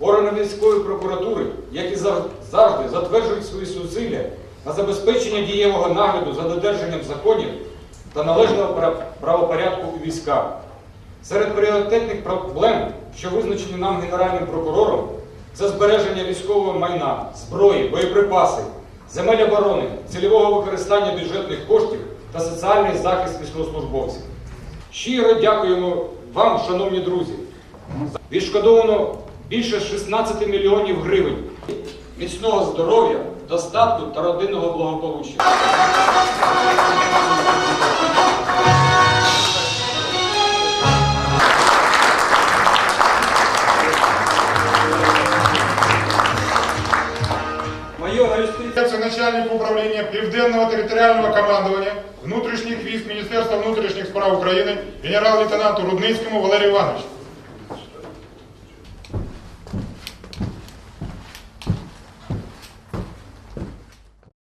Органи військової прокуратури, як і завжди, затверджують свої зусилля на забезпечення дієвого нагляду за додержанням законів та належного правопорядку у військах. Серед пріоритетних проблем, що визначені нам Генеральним прокурором, це збереження військового майна, зброї, боєприпаси, земель оборони, цільового використання бюджетних коштів та соціальний захист військовослужбовців. Щиро дякуємо вам, шановні друзі. Відшкодовано більше 16 мільйонів гривень. Міцного здоров'я, достатку та родинного благополуччя. Начальник управління Південного територіального командування внутрішніх військ Міністерства внутрішніх справ України генерал-лейтенанту Рудницькому Валерію Івановичу.